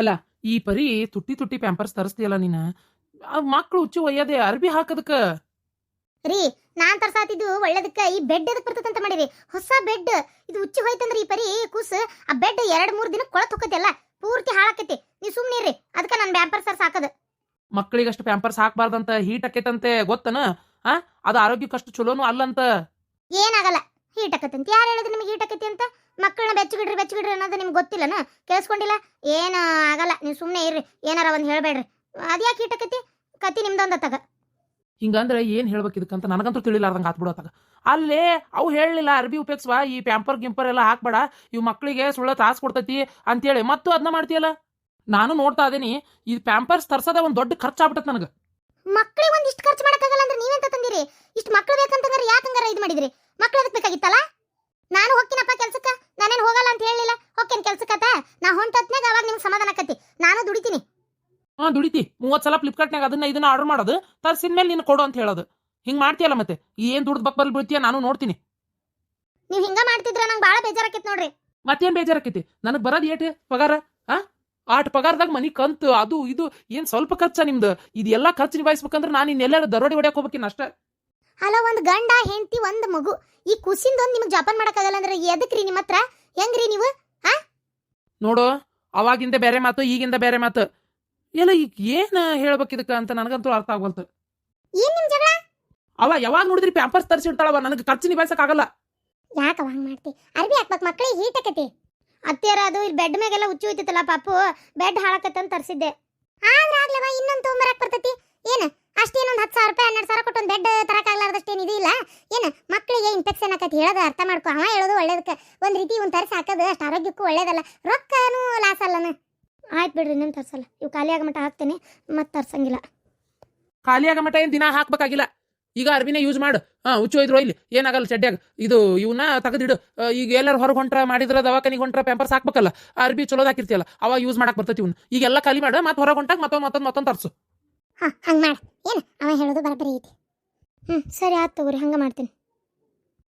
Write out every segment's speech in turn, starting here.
ಅಲ್ಲ ಈ ಪರಿ ತುಟ್ಟಿ ತುಟ್ಟಿ ಪ್ಯಾಂಪರ್ಸ್ ತರಿಸ್ತೀಯಲ್ಲ ನೀನ? ಮಕ್ಳು ಹುಚ್ಚು ಒಯ್ಯದೆ ಅರ್ಬಿ ಹಾಕದಕ್ಕ? ರೀ ನಾನ್ ತರ್ಸಾತಿದ್ದು ಒಳ್ಳೇದಕ್ಕ ಈ ಬೆಡ್ ಎದಕ್ ಬರ್ತದಂತ ಮಾಡಿವಿ ಹೊಸ ಬೆಡ್ ಇದು ಉಚ್ಚಿ ಹೋಯ್ತಂದ್ರ ಈ ಪರಿ ಕೂಸ್ ಆ ಬೆಡ್ ಎರಡ್ ಮೂರ್ ದಿನ ಕೊಳತ್ ಹೋಗತಿ ಅಲ್ಲ ಪೂರ್ತಿ ಹಾಳಾಕತಿ. ನೀವ್ ಸುಮ್ನೆ ರೀ ಅದಕ್ಕ ನನ್ ಪ್ಯಾಂಪರ್ಸ್ ಸಾಕದ ಮಕ್ಕಳಿಗಷ್ಟು ಪ್ಯಾಂಪರ್ಸ್ ಹಾಕಬಾರ್ದಂತ ಹೀಟ್ ಆಕೈತಂತೆ ಗೊತ್ತನ? ಆ ಅದು ಆರೋಗ್ಯಕ್ಕಷ್ಟು ಚಲೋನು ಅಲ್ಲಂತ. ಏನಾಗಲ್ಲ ಹೀಟ್ ಆಕತ್ತಂತ ಯಾರು ಹೇಳಿದ್ರು ನಿಮಗೆ ಹೀಟ್ ಆಕತಿ ಅಂತ? ಮಕ್ಕಳನ್ನ ಬೆಚ್ಚಗಿಡ್ರಿ ಬೆಚ್ಚಗಿಡ್ರಿ ಅನ್ನೋದು ನಿಮ್ಗೆ ಗೊತ್ತಿಲ್ಲನ? ಕೇಳಿಸ್ಕೊಂಡಿಲ್ಲ? ಏನು ನೀವು ಸುಮ್ಮನೆ ಇರ್ರಿ ಏನಾರ ಒಂದ್ ಹೇಳ್ಬೇಡ್ರಿ. ಅದ್ಯಾಕೆ ಇಟ್ಟಕತಿ ಕತಿ ನಿಮ್ದೊಂದ ತಗ ಹಿಂಗಂದ್ರೆ ಏನ್ ಹೇಳ್ಬೇಕು ಇದಕ್ಕಂತ ನನಗಂತೂ ತಿಳಿಲಾರ್ದಂಗ ಆತ್ಬಿಡತ್ತಾಗ ಅಲ್ಲೇ ಅವು ಹೇಳಲಿಲ್ಲ ಅರ್ಬಿ ಉಪಯೋಗಿಸುವ ಈ ಪ್ಯಾಂಪರ್ ಗಿಂಪರ್ ಎಲ್ಲ ಹಾಕ್ಬೇಡ ಇವು ಮಕ್ಕಳಿಗೆ ಸುಳ್ಳ ತಾಸು ಕೊಡ್ತೈತಿ ಅಂತೇಳಿ. ಮತ್ತು ಅದನ್ನ ಮಾಡ್ತೀಯಲ್ಲ? ನಾನು ನೋಡ್ತಾ ಇದೀನಿ ಈ ಪ್ಯಾಂಪರ್ಸ್ ತರ್ಸದ ಒಂದು ದೊಡ್ಡ ಖರ್ಚಾಗ್ಬಿಟ್ಟತ್ ನನಗೆ. ಮಕ್ಳಿಗೆ ಒಂದಿಷ್ಟು ಇಷ್ಟು ಖರ್ಚು ಮಾಡಕ್ಕಾಗಲ್ಲ ಅಂದ್ರೆ ನೀವೆಂತ ತಂದಿರಿ? ಇಷ್ಟು ಮಕ್ಳು ಬೇಕಂತಂದ್ರೆ ಯಾಕಂಗಾರ ಇದು ಮಾಡಿದ್ರಿ? ಮಕ್ಳು ಅದಕ್ಕೆ ಬೇಕಾಗಿತ್ತಲ್ಲ? ನಾನು ಹೋಗ್ತೀನಪ್ಪ ಕೆಲ್ಸಕ್ಕೆ. ನಾನೇನು ಹೋಗಲ್ಲ ಅಂತ ಹೇಳಿಲ್ಲ. ಹೋಗ್ತೇನೆ ಕೆಲ್ಸಕ್ಕತ್ತ ನಾ ಹೊಂಟತ್ನಾಗ ಅವಾಗ ನಿಮ್ಗೆ ಸಮಾಧಾನ ಆಕತಿ. ನಾನು ದುಡಿತೀನಿ. ಹಾ ದುಡಿತಿ. ಮೂವತ್ತು ಸಲ ಫ್ಲಿಪ್ಕಾರ್ಟ್ನಾಗ ಅದನ್ನ ಇದನ್ನ ಆರ್ಡರ್ ಮಾಡೋದು. ತರ್ಸಿದ ಮೇಲೆ ನೀನು ಕೊಡು ಅಂತ ಹೇಳೋದು. ಹಿಂಗ್ ಮಾಡ್ತೀಯಲ್ಲ ಮತ್ತೆ? ಏನ್ ದುಡ್ಡು ಬಕ್ ಬರ್ಲಿ ಬೀಳ್ತೀಯ ನಾನು ನೋಡ್ತೀನಿ. ನೀವು ಹಿಂಗ ಮಾಡ್ತಿದ್ರ ನಂಗೆ ಭಾಳ ಬೇಜಾರಾಕೈತಿ ನೋಡ್ರಿ. ಮತ್ತೇನ್ ಬೇಜಾರಾಕೈತಿ? ನನಗೆ ಬರೋದು ಏಟ್ ಪಗಾರ? ಆ? ಆಟ್ ಪಗಾರದಾಗ ಮನಿ ಕಂತು ಅದು ಇದು ಏನು ಸ್ವಲ್ಪ ಖರ್ಚ ನಿಮ್ದು? ಇದೆಲ್ಲ ಖರ್ಚು ನಿಭಾಯಿಸ್ಬೇಕಂದ್ರೆ ನಾನು ಇನ್ನೆಲ್ಲರೂ ದರೋಡಿ ಹೊಡ್ಯಾಕ್ ಹೋಗ್ಬೇಕಿನ ಅಷ್ಟ. ಅಲ್ಲ ಒಂದು ಗಂಡ ಹೆಂಡತಿ ಒಂದು ಮಗು. ಈ ಕುಸಿಂದ ನಿಮಗೆ ನಿಮ್ಗೆ ಜಪಾನ್ ಮಾಡಕ್ಕಾಗಲ್ಲ ಅಂದ್ರೆ ಎದಕ್ರಿ ನಿಮ್ಮ ಹತ್ರ? ಹೆಂಗ್ರಿ ನೀವು? ನೋಡು ಅವಾಗಿಂದ ಬೇರೆ ಮಾತು ಈಗಿಂದ ಬೇರೆ ಮಾತು. ಎಲ್ಲ ಈಗ ಏನು ಹೇಳ್ಬೇಕು ಇದಕ್ಕ ಅಂತ ನನಗಂತೂ ಅರ್ಥ ಆಗ್ವಲ್ತು. ಏನ್ ನಿಮ್ ಜಗಳ? ಅವ ಯಾವಾಗ ನೋಡಿದ್ರಿ ಪ್ಯಾಂಪರ್ಸ್ ತರಿಸಿಡ್ತಾಳವ ನನಗೆ ಖರ್ಚು ನಿಭಾಯಿಸಕ್ ಆಗಲ್ಲ. ಯಾಕವ ಹಂಗ್ ಮಾಡ್ತಿ? ಅರ್ಬಿ ಹಾಕ್ಬೇಕು ಮಕ್ಳಿಗೆ ಹೀಟ್ ಆಕತಿ ಅತ್ತೆಯರ ಅದು ಇಲ್ಲಿ ಬೆಡ್ ಮ್ಯಾಗೆಲ್ಲ ಹುಚ್ಚು ಹೋಯ್ತಿತ್ತಲ್ಲ ಪಾಪು ಬೆಡ್ ಹಾಳಾಕತ್ತಂತ ತರಿಸಿದ್ದೆ. ಆದ್ರೆ ಆಗ್ಲವ ಇನ್ನೊಂದು ತೊಗೊಂಬರಕ್ ಬರ್ತೈತಿ. ಏನ? ಅಷ್ಟೇನೊಂದು ಹತ್ತು ಸಾವಿರ ರೂಪಾಯಿ ಹನ್ನೆರಡು ಸಾವಿರ ಕೊಟ್ಟು ಒಂದು ಬೆಡ್ ತರಕಾಗ್ಲಾರ್ದಷ್ಟೇನು ಇದು ಇಲ್ಲ? ಏನು ಮಕ್ಕಳಿಗೆ ಇನ್ಫೆಕ್ಷನ್ ಆಕತಿ ಹೇಳೋದು ಅರ್ಥ ಮಾಡ್ಕೊ. ಅವ ಹೇಳೋದು ಒಳ್ಳೇದಕ್ಕೆ. ಒಂದು ರೀತಿ ಒಂದು ತರಿಸಿ ಹಾಕೋದು ಅಷ್ಟು ಆರೋಗ್ಯಕ್ಕೂ ಒಳ್ಳೇದಲ್ಲ. ರೊಕ್ಕನೂ ಲಾಸ್ ಅಲ್ಲನ. ಆಯ್ತು ಬಿಡ್ರಿ ನಿಮ್ಮ ತರ್ಸಲ್ಲ. ಇವು ಖಾಲಿ ಆಗೋ ಮಟ್ಟ ಹಾಕ್ತೇನೆ ಮತ್ತೆ ತರ್ಸಂಗಿಲ್ಲ. ಖಾಲಿ ಆಗ ಮಟ್ಟ ಏನು ದಿನ ಹಾಕ್ಬೇಕಾಗಿಲ್ಲ. ಈಗ ಅರ್ಬಿನೇ ಯೂಸ್ ಮಾಡು. ಹಾಂ ಹುಚ್ಚು ಒಯ್ದ್ರು ಇಲ್ಲಿ ಏನಾಗಲ್ಲ ಚಡ್ಡ್ಯಾಗ ಇದು ಇವನ್ನ ತೆಗೆದಿಡು. ಈಗ ಎಲ್ಲರೂ ಹೊರಗೆ ಹೊಂಟ್ರ ಮಾಡಿದ್ರ ದವಾಖಾನಿಗೆ ಹೊಂಟ್ರ ಪ್ಯಾಂಪರ್ಸ್ ಹಾಕ್ಬೇಕಲ್ಲ. ಅರ್ಬಿ ಚಲೋದಾಕಿರ್ತಿಯಲ್ಲ ಅವಾಗ ಯೂಸ್ ಮಾಡಕ್ಕೆ ಬರ್ತೈತಿ ಇವ್ನು. ಈಗೆಲ್ಲ ಖಾಲಿ ಮಾಡು ಮತ್ತೆ ಹೊರಗೆ ಹೊಂಟಾಗ ಮತ್ತೊಂದು ಮತ್ತೊಂದು ಮತ್ತೊಂದು ತರ್ಸು. ಹಾಂ ಹಂಗೆ ಮಾಡಿ. ಏನು? ಅವ ಹೇಳೋದು ಬರಬರಿ ಐತಿ. ಹ್ಞೂ ಸರಿ ಆಯ್ತು ತಗೋರಿ ಹಂಗೆ ಮಾಡ್ತೀನಿ.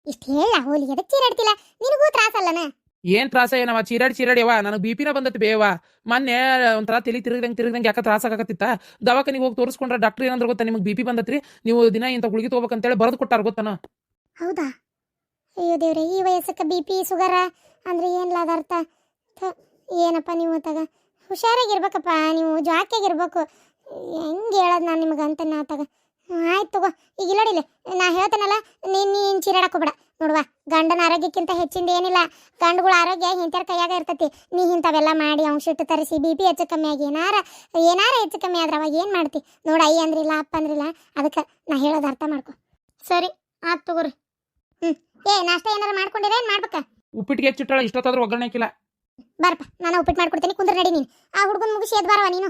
ಇಷ್ಟು ಹೇಳ ಹೋಲಿ ಅದಕ್ಕೆ ಚೀರಾಡ್ತಿಲ್ಲ ನಿನಗೂ ತ್ರಾಸಲ್ಲನ ಏನ್ ತ್ರಾಸ ಏನವ? ಚೀರಾಡಿ ಚೀರಾಡಿ ಅವ ನನಗೆ ಬಿ ಪಿನ ಬಂದತಿ ಬೇವ ಮೊನ್ನೆ ಒಂಥರ ತಲೆ ತಿರುಗದಂಗೆ ತಿರುಗದಂಗೆ ಯಾಕೆ ತ್ರಾಸ ಆಗತ್ತಿತ್ತ ದವಾಖಾನಿಗೆ ಹೋಗಿ ತೋರಿಸ್ಕೊಂಡ್ರೆ ಡಾಕ್ಟರ್ ಏನಂದ್ರೆ ಗೊತ್ತಾ ನಿಮಗೆ ಬಿ ಪಿ ಬಂದತ್ರಿ? ನೀವು ದಿನ ಇಂಥ ಗುಳಿಗೆ ತಗೋಬೇಕಂತೇಳಿ ಬರೆದು ಕೊಟ್ಟಾರ ಗೊತ್ತಾನ? ಹೌದಾ? ಅಯ್ಯೋ ದೇವ್ರೆ ಈ ವಯಸ್ಸಕ್ಕೆ ಬಿ ಪಿ ಶುಗರ ಅಂದ್ರೆ ಏನಿಲ್ಲ ಅದ ಅರ್ಥ? ಏನಪ್ಪ ನೀವು ತಗ ಹುಷಾರಾಗಿರ್ಬೇಕಪ್ಪ ನೀವು ಜಾಕಿಯಾಗಿರ್ಬೇಕು ಹೆಂಗೆ ಹೇಳೋದು ನಾನು ನಿಮಗೆ ಅಂತ ನಾ ತಗ ಆಯ್ತು ತಗೋ ಈಗ ಇಲ್ಲಡಿಲ್ಲ ನಾ ಹೇಳ್ತೇನಲ್ಲ ನೀನು ನೀನು ಚೀರಾಡಕ್ಕೆ ಹೋಗ್ಬೇಡ. ನೋಡುವ ಗಂಡನ ಆರೋಗ್ಯಕ್ಕಿಂತ ಹೆಚ್ಚಿಂದ ಏನಿಲ್ಲ. ಗಂಡುಗಳ ಆರೋಗ್ಯ ಇಂಥರ ಕೈಯಾಗ ಇರ್ತೈತಿ. ನೀ ಇಂಥವೆಲ್ಲ ಮಾಡಿ ಔಷಧ ತರಿಸಿ ಬಿ ಪಿ ಹೆಚ್ಚು ಕಮ್ಮಿ ಆಗಿ ಏನಾರ ಏನಾರ ಹೆಚ್ಚು ಕಮ್ಮಿ ಆದ್ರೆ ಅವಾಗ ಏನು ಮಾಡ್ತಿ? ನೋಡು ಅಯ್ಯ ಅಂದ್ರಿಲ್ಲ ಅಪ್ಪ ಅಂದ್ರಿಲ್ಲ ಅದಕ್ಕೆ ನಾ ಹೇಳೋದು ಅರ್ಥ ಮಾಡ್ಕೊ. ಸರಿ ಆಯ್ತು ತಗೋರಿ ಹ್ಞೂ ಏ ನಾಷ್ಟ ಏನಾರ ಮಾಡ್ಕೊಂಡಿರ ಏನು ಮಾಡ್ಬೇಕಾ? ಉಪ್ಪಿಟ್ಟಿಗೆ ಹೆಚ್ಚಿಟ್ಟಾಳ ಇಷ್ಟೊತ್ತಾದ್ರೂ ಒಗ್ಗರಣೆ ಹಾಕಿಲ್ಲ. ಬಾರಪ್ಪ ನಾನು ಉಪ್ಪಿಟ್ಟು ಮಾಡ್ಕೊಡ್ತೀನಿ ಕುಂದ್ರ ನಡಿ ನೀನು. ಆ ಹುಡುಗನ ಮುಗಿಸಿ ಎದ್ ಬಾರವ ನೀನು.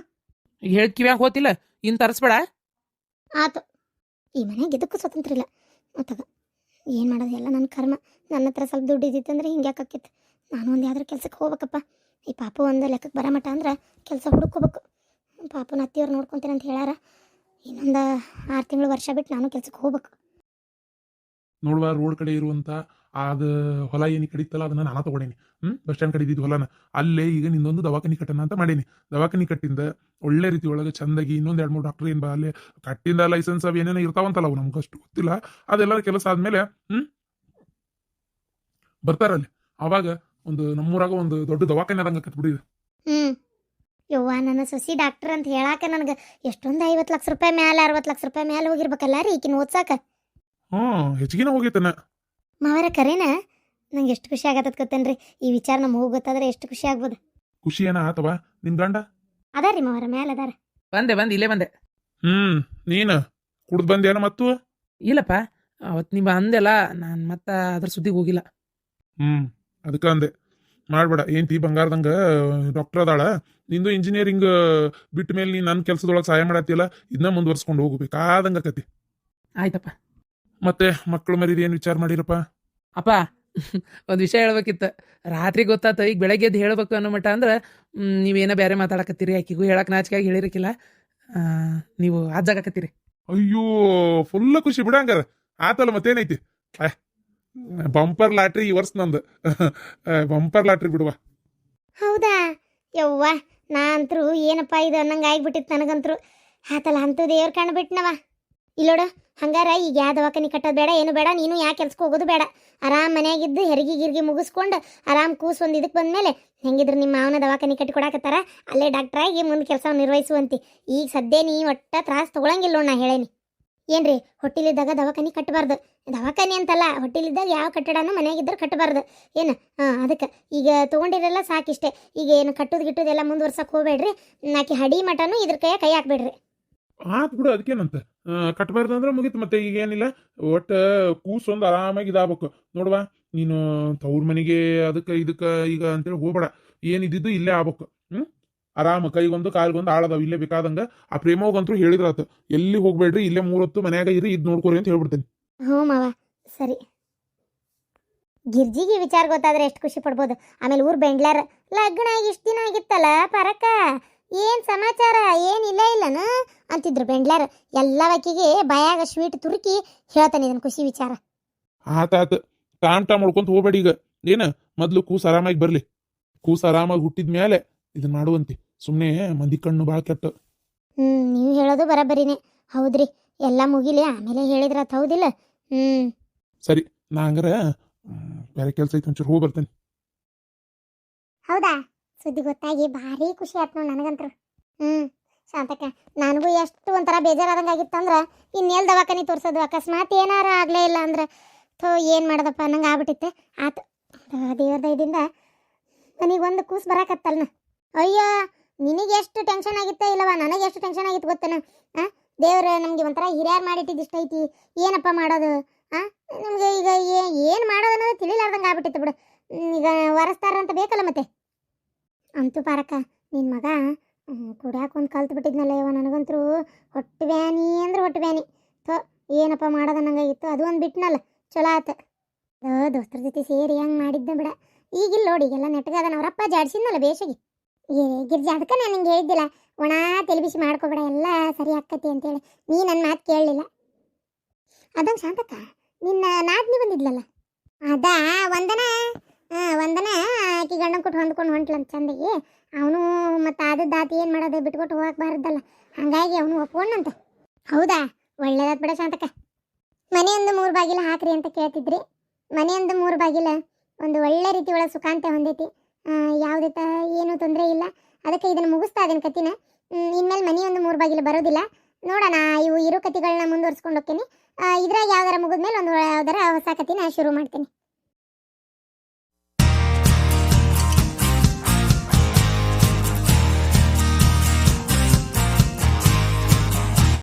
ಹೇಳಿ ಕಿವ್ಯಾಗ ಹೋತಿಲ್ಲ? ಇನ್ ತರಿಸ್ಬೇಡ? ಆತು. ಈ ಮನೆಗೆ ಇದಕ್ಕೂ ಸ್ವತಂತ್ರ ಇಲ್ಲ. ಮತ್ತಾಗ ಏನು ಮಾಡೋದು? ಎಲ್ಲ ನನ್ನ ಕರ್ಮ. ನನ್ನ ಹತ್ರ ಸ್ವಲ್ಪ ದುಡ್ಡು ಇದ್ದಿತ್ತು ಅಂದ್ರೆ ಹಿಂಗೆ ಯಾಕಾಕಿತ್ತು ನಾನು ಒಂದು ಯಾವ್ದಾರು ಕೆಲ್ಸಕ್ಕೆ ಹೋಗ್ಬೇಕಪ್ಪ. ಈ ಪಾಪ ಒಂದು ಲೆಕ್ಕಕ್ಕೆ ಬರೋ ಮಟ್ಟ ಅಂದ್ರೆ ಕೆಲಸ ಹುಡುಕೋಬೇಕು ಪಾಪನ ಅತ್ತಿಯವ್ರು ನೋಡ್ಕೊಂತೀನಿ ಅಂತ ಹೇಳ್ಯಾರ. ಇನ್ನೊಂದು ಆರು ತಿಂಗಳು ವರ್ಷ ಬಿಟ್ಟು ನಾನು ಕೆಲ್ಸಕ್ಕೆ ಹೋಗ್ಬೇಕು. ನೋಡುವ ರೋಡ್ ಕಡೆ ಇರುವಂತ ಅದ ಹೊಲ ಏನಿ ಕಡಿತಲ್ಲ ಅದನ್ನ ನಾನು ತಗೊಂಡೇನಿ. ಹ್ಮ್? ಬಸ್ ಸ್ಟ್ಯಾಂಡ್ ಕಡೆ ಹೊಲನ. ಅಲ್ಲೇ ಈಗ ನಿಂದೊಂದು ದವಾಖಾನಿ ಕಟ್ಟಣ ಅಂತ ಮಾಡೇನಿ. ದವಾಖಾನಿ ಕಟ್ಟಿಂದ ಒಳ್ಳೆ ರೀತಿ ಒಳಗೆ ಚಂದಾಗಿ ಇನ್ನೊಂದು ಎರಡು ಮೂರು ಡಾಕ್ಟರ್ ಏನ್ ಬಾ ಅಲ್ಲೇ ಕಟ್ಟಿಂದ ಲೈಸೆನ್ಸ್ ಅವ್ ಏನೇನೋ ಇರ್ತಾವಂತಲ್ಲ ಅವು ನಮ್ಗೆ ಅಷ್ಟು ಗೊತ್ತಿಲ್ಲ. ಅದೆಲ್ಲ ಕೆಲಸ ಆದ್ಮೇಲೆ ಹ್ಮ್? ಬರ್ತಾರಲ್ಲಿ ಅವಾಗ ಒಂದು ನಮ್ಮೂರಾಗ ಒಂದು ದೊಡ್ಡ ದವಾಖಾನೆ ಅದಂಗ ಕಟ್ಬಿಡಿ ಹ್ಮ್. ಯವ್ವ ನನ್ನ ಸೊಸಿ ಡಾಕ್ಟರ್ ಅಂತ ಹೇಳಾಕ ನನಗೆ ಎಷ್ಟೊಂದು ಐವತ್ತು ಲಕ್ಷ ರೂಪಾಯಿ ಮೇಲೆ ಅರವತ್ತು ಲಕ್ಷ ರೂಪಾಯಿ ಮೇಲೆ ಹೋಗಿರ್ಬೇಕಲ್ಲ ರೀ ಈಕಿನ ಓದ್ಸಾಕ? ಹ್ಮ್ ಹೆಚ್ಚಿಗೆನ ಹೋಗೈತನ. ಮಾವರ ಕರೇನ? ನಂಗೆ ಎಷ್ಟು ಖುಷಿ ಆಗತ್ತದ ಗೊತ್ತೇನ್ರಿ? ಈ ವಿಚಾರ ನಮ್ಮ ಹೋಗಿ ಗೊತ್ತಾದ್ರೆ ಎಷ್ಟು ಖುಷಿ ಆಗ್ಬೋದು. ಖುಷಿ ಏನ ಆತವ? ನಿನ್ ಗಂಡ? ಅದಾರಿ ರೀ ಮಾವರ ಮೇಲೆ ಅದಾರ. ಬಂದೆ ಬಂದ್ ಇಲ್ಲೇ ಬಂದೆ. ಹ್ಮ್ ನೀನು? ಕುಡ್ದು ಬಂದೇನ ಮತ್ತು? ಇಲ್ಲಪ್ಪ ಅವತ್ತು ನೀವು ಅಂದೆಲ್ಲ ನಾನು ಮತ್ತೆ ಅದ್ರ ಸುದ್ದಿಗೆ ಹೋಗಿಲ್ಲ. ಹ್ಮ್ ಅದಕ್ಕ ಅಂದೆ. ಮಾಡ್ಬೇಡ ತಿ ಬಂಗಾರದಂಗ ಡಾಕ್ಟರ್ ಅದಾಳ. ನಿಂದು ಇಂಜಿನಿಯರಿಂಗ್ ಬಿಟ್ಟ ಮೇಲೆ ನೀನ್ ನನ್ನ ಕೆಲಸದೊಳಗೆ ಸಹಾಯ ಮಾಡತ್ತಿಲ್ಲ ಇದನ್ನ ಮುಂದುವರ್ಸ್ಕೊಂಡು ಹೋಗ್ಬೇಕಾದಂಗ ಕತಿ ಆಯ್ತಪ್ಪ. ಮತ್ತೆ ಮಕ್ಕಳು ಮರಿದು ಏನ್ ವಿಚಾರ ಮಾಡಿರಪ್ಪ? ಅಪ್ಪ ಒಂದು ವಿಷಯ ಹೇಳ್ಬೇಕಿತ್ತು. ರಾತ್ರಿ ಗೊತ್ತಾತ ಈಗ ಬೆಳಗ್ಗೆ ಎದ್ದು ಹೇಳ್ಬೇಕು ಅನ್ನೋ ಮಟ್ಟ ಅಂದ್ರೆ ನೀವೇನ ಬೇರೆ ಮಾತಾಡಕತ್ತೀರಿ ಆಕಿಗೂ ಹೇಳಕ್ ಹೇಳಿರಕಿಲ್ಲ. ಹೇಳಿರಕ್ಕಿಲ್ಲ ಆ, ನೀವು ಅಜ್ಜಾಗಕತ್ತೀರಿ ಅಯ್ಯೋ ಫುಲ್ ಖುಷಿ. ಬಿಡಂಗಾರ ಆತಲ್ಲ ಮತ್ತೇನೈತಿ? ಬಂಪರ್ ಲಾಟ್ರಿ ಈ ವರ್ಷ ನಂದು. ಬಂಪರ್ ಲಾಟ್ರಿ ಬಿಡುವ. ಹೌದಾ? ಯವ್ವ ನಾ ಅಂತರೂ ಏನಪ್ಪ ಇದು ಅನ್ನಂಗೆ ಆಗ್ಬಿಟ್ಟಿತ್ತು ನನಗಂತರೂ. ಆತಲ್ಲ ಅಂತೂ ದೇವ್ರ ಕಂಡುಬಿಟ್ನವ ಇಲ್ಲೋಡ ಹಂಗಾರ ಈಗ ಯಾವ ದವಾಖಾನೆ ಕಟ್ಟೋದು ಬೇಡ, ಏನು ಬೇಡ, ನೀನು ಯಾವ ಕೆಲ್ಸಕ್ಕೆ ಹೋಗೋದು ಬೇಡ. ಆರಾಮ್ ಮನೆಯಾಗಿದ್ದು ಹೆರಿಗೆ ಗಿರ್ಗಿ ಮುಗಿಸ್ಕೊಂಡು ಆರಾಮ್ ಕೂಸ್ ಒಂದು ಇದಕ್ಕೆ ಬಂದ್ಮೇಲೆ ಹೆಂಗಿದ್ರು ನಿಮ್ಮ ಮಾವನ ದವಾಖಾನೆ ಕಟ್ಟಿ ಕೊಡಾಕತ್ತಾರ? ಅಲ್ಲೇ ಡಾಕ್ಟ್ರಾಗಿ ಮುಂದೆ ಕೆಲಸ ನಿರ್ವಹಿಸುವಂತಿ. ಈಗ ಸದ್ಯ ನೀ ಒಟ್ಟ ತ್ರಾಸ ತಗೊಳಂಗಿಲ್ಲ ನಾ ಹೇಳೇನಿ. ಏನ್ರಿ, ಹೊಟ್ಟಿಲಿದ್ದಾಗ ದವಾಖಾನೆ ಕಟ್ಟಬಾರ್ದು ದವಾಖಾನೆ ಅಂತಲ್ಲ, ಹೊಟ್ಟಿಲಿದ್ದಾಗ ಯಾವ ಕಟ್ಟಡನೂ ಮನೆಯಾಗಿದ್ದರೂ ಕಟ್ಟಬಾರ್ದು ಏನು? ಹಾಂ, ಅದಕ್ಕೆ. ಈಗ ತೊಗೊಂಡಿರಲ್ಲ ಸಾಕಿಷ್ಟೇ. ಈಗ ಏನು ಕಟ್ಟೋದು ಗಿಟ್ಟೋದೆಲ್ಲ ಮುಂದುವರ್ಸಕ್ಕೆ ಹೋಗ್ಬೇಡ್ರಿ. ನಾಕಿ ಹಡಿ ಮಟನು ಇದ್ರ ಕೈಯ ಕೈ ಹಾಕ್ಬೇಡ್ರಿ. ಆತ್ ಬಿಡು ಕಟ್ಟಬಾರ್ದು ಅಂದ್ರೆ ಮುಗಿತು, ಮತ್ತೆ ಈಗ ಏನಿಲ್ಲ. ಒಟ್ಟು ಕೂಸೊಂದು ಆರಾಮಾಗಿ ಇದಾಗಬೇಕು. ನೋಡುವ, ನೀನು ತವ್ರ ಮನೆಗೆ ಅದಕ್ಕೆ ಇದಕ್ಕೆ ಈಗ ಅಂತೇಳಿ ಹೋಗ್ಬೇಡ. ಏನಿದ್ದು ಇಲ್ಲೇ ಆಗ್ಬೇಕು. ಹ್ಮ್? ಆರಾಮ, ಕೈಗೊಂದು ಕಾಲ್ಗೊಂದು ಆಳದಾವ, ಇಲ್ಲೇ ಬೇಕಾದಂಗ. ಆ ಪ್ರೇಮೋಗಂತೂ ಹೇಳಿದ್ರಾತು, ಎಲ್ಲಿ ಹೋಗ್ಬೇಡ್ರಿ, ಇಲ್ಲೇ ಮೂರೊತ್ತು ಮನ್ಯಾಗ ಇರಿ, ಇದ್ ನೋಡ್ಕೊರಿ ಅಂತ ಹೇಳ್ಬಿಡ್ತೇನೆ. ಹ್ಞೂ ಮಾವ, ಸರಿ. ಗಿರ್ಜಿಗೆ ವಿಚಾರ ಗೊತ್ತಾದ್ರೆ ಎಷ್ಟು ಖುಷಿ ಪಡ್ಬೋದು. ಆಮೇಲೆ ಊರ್ ಬೆಂಡ್ಲಾರ ಲಗ್ನ ಆಗಿ ಇಷ್ಟು ದಿನ ಆಗಿತ್ತಲ್ಲ ಪರಕ? ಏನ್ ಸಮಾಚಾರ? ಏನಿಲ್ಲ ಇಲ್ಲ ಇಲ್ಲನ? ಅಂತಿದ್ರು ಎಲ್ಲ ಎಲ್ಲವಕ್ಕಿಗೆ ಬಯಾಗ ಸ್ವೀಟ್ ತುರುಕಿ ಹೇಳ್ತಾನೆ ಇದನ್ನ ಖುಷಿ ವಿಚಾರ. ಆತಾತ ಟಾಮ್ ಟಾಮ್ ಮಾಡ್ಕೊಂತ ಹೋಗ್ಬೇಡಿ ಈಗ. ಏನ ಮೊದ್ಲು ಕೂಸ್ ಆರಾಮಾಗಿ ಬರ್ಲಿ. ಕೂಸ್ ಆರಾಮಾಗಿ ಹುಟ್ಟಿದ ಮೇಲೆ ಇದನ್ನ ಮಾಡುವಂತೆ. ಸುಮ್ಮನೆ ಮಂದಿ ಕಣ್ಣು ಭಾಳ ಕೆಟ್ಟ. ಹ್ಮ್ ನೀವು ಹೇಳೋದು ಬರಬರಿನೇ. ಹೌದ್ರಿ ಎಲ್ಲ ಮುಗಿಲಿ ಆಮೇಲೆ ಹೇಳಿದ್ರ ಹೌದಿಲ್ಲ? ಹ್ಮ್. ಸರಿ ನಾ ಹಂಗಾರ ಬೇರೆ ಕೆಲಸ ಐತೆ ಒಂಚೂರು ಹೋಗಿ ಬರ್ತೇನೆ. ಹೌದಾ? ಸುದ್ದಿ ಗೊತ್ತಾಗಿ ಭಾರಿ ಖುಷಿ ಆಯ್ತು ನೋಡಿ ನನಗಂತರು. ಹ್ಞೂ ಶಾಂತಕ್ಕ, ನನಗೂ ಎಷ್ಟು ಒಂಥರ ಬೇಜಾರಾದಂಗೆ ಆಗಿತ್ತಂದ್ರೆ ಇನ್ನೆಲ್ ದವಾಖಾನಿ ತೋರಿಸೋದು. ಅಕಸ್ಮಾತ್ ಏನಾರ ಆಗಲೇ ಇಲ್ಲ ಅಂದ್ರೆ ಥೋ, ಏನು ಮಾಡೋದಪ್ಪ, ಅನ್ನಂಗೆ ಆಗ್ಬಿಟ್ಟಿತ್ತೆ. ಆತು ದೇವ್ರ ದಯದಿಂದ ನನಗೆ ಒಂದು ಕೂಸು ಬರಾಕತ್ತಲ್ನ ಅಯ್ಯೋ, ನಿನಗೆ ಎಷ್ಟು ಟೆನ್ಷನ್ ಆಗಿತ್ತೆ ಇಲ್ಲವ? ನನಗೆ ಎಷ್ಟು ಟೆನ್ಷನ್ ಆಗಿತ್ತು ಗೊತ್ತೇನ? ಹಾಂ ದೇವ್ರ, ನಮಗೆ ಒಂಥರ ಹಿರಿಯರು ಮಾಡಿಟ್ಟಿದ್ದು ಐತಿ. ಏನಪ್ಪ ಮಾಡೋದು? ಹಾಂ ನಮಗೆ ಈಗ ಏನು ಮಾಡೋದು ಅನ್ನೋದು ತಿಳಿಲಾರ್ದಂಗೆ ಆಗ್ಬಿಟ್ಟಿತ್ತು ಬಿಡು. ಈಗ ವರಸ್ತಾರ ಅಂತ ಬೇಕಲ್ಲ ಮತ್ತೆ? ಅಂತೂ ಪಾರಕ್ಕ ನಿನ್ನ ಮಗ ಕುಡಿಯಾಕ ಒಂದು ಕಲ್ತು ಬಿಟ್ಟಿದ್ನಲ್ಲ ಇವ ನನಗಂತರೂ ಹೊಟ್ಟೆ ಬ್ಯಾನಿ ಅಂದ್ರೆ ಹೊಟ್ಟೆ ಬ್ಯಾನಿ. ಥೋ, ಏನಪ್ಪ ಮಾಡೋದು ನಂಗಾಗಿತ್ತು ಅದು ಒಂದು ಬಿಟ್ನಲ್ಲ ಚಲೋ ಆತ. ಅದು ದೋಸ್ತರ ಜೊತೆ ಸೇರಿ ಹಂಗೆ ಮಾಡಿದ್ದ ಬಿಡ. ಈಗಿಲ್ಲ ನೋಡಿ, ಈಗೆಲ್ಲ ನೆಟ್ಟಗಾದ ಅವರಪ್ಪ ಜಾಡ್ಸಿದ್ನಲ್ಲ ಬೇಷಗಿ. ಏ, ಗಿರ್ಜಿ, ಅದಕ್ಕೆ ನಾನು ನಿಂಗೆ ಹೇಳಿದ್ದಿಲ್ಲ ಒಣ ತೆಲಿಬಿಸಿ ಮಾಡ್ಕೊಬೇಡ, ಎಲ್ಲ ಸರಿ ಆಕ್ಕತಿ ಅಂತೇಳಿ. ನೀ ನನ್ನ ಮಾತು ಕೇಳಲಿಲ್ಲ. ಅದಂಗೆ ಶಾಂತಕ್ಕ, ನಿನ್ನ ನಾದ್ನಿ ಬಂದಿದ್ಲಲ್ಲ. ಅದಾ ವಂದನ ಹಾಂ ವಂದನ ಆಕಿ ಗಂಡ ಕೊಟ್ಟು ಹೊಂದ್ಕೊಂಡು ಹೊಂಟ್ಲಂತ ಚಂದಗೆ. ಅವನು ಮತ್ತು ಆದದ್ದು ಆತ ಏನು ಮಾಡೋದು ಬಿಟ್ಕೊಟ್ಟು ಹೋಗಕ್ಕೆ ಬಾರದಲ್ಲ. ಹಂಗಾಗಿ ಅವನು ಒಪ್ಕೊಂಡಂತ. ಹೌದಾ? ಒಳ್ಳೇದಾದ ಬಿಡ ಶಾಂತಕ ಮನೆಯೊಂದು ಮೂರು ಬಾಗಿಲು ಹಾಕ್ರಿ ಅಂತ ಕೇಳ್ತಿದ್ರಿ. ಮನೆಯೊಂದು ಮೂರು ಬಾಗಿಲು ಒಂದು ಒಳ್ಳೆ ರೀತಿ ಒಳಗೆ ಸುಖಾಂತ ಹೊಂದೈತಿ. ಯಾವುದೇ ತ ಏನೂ ತೊಂದರೆ ಇಲ್ಲ. ಅದಕ್ಕೆ ಇದನ್ನು ಮುಗಿಸ್ತಾ ಇದ್ದೀನಿ ಕತ್ತಿನ ಇನ್ಮೇಲೆ ಮನೆಯೊಂದು ಮೂರು ಬಾಗಿಲು ಬರೋದಿಲ್ಲ. ನೋಡೋಣ, ಇವು ಇರೋ ಕತಿಗಳನ್ನ ಮುಂದುವರ್ಸ್ಕೊಂಡು ಹೋಗ್ತೀನಿ. ಇದ್ರಾಗ ಯಾವ್ದಾರ ಮುಗಿದ್ಮೇಲೆ ಒಂದು ಯಾವ್ದಾರ ಹೊಸ ಕತಿನ ಶುರು ಮಾಡ್ತೀನಿ.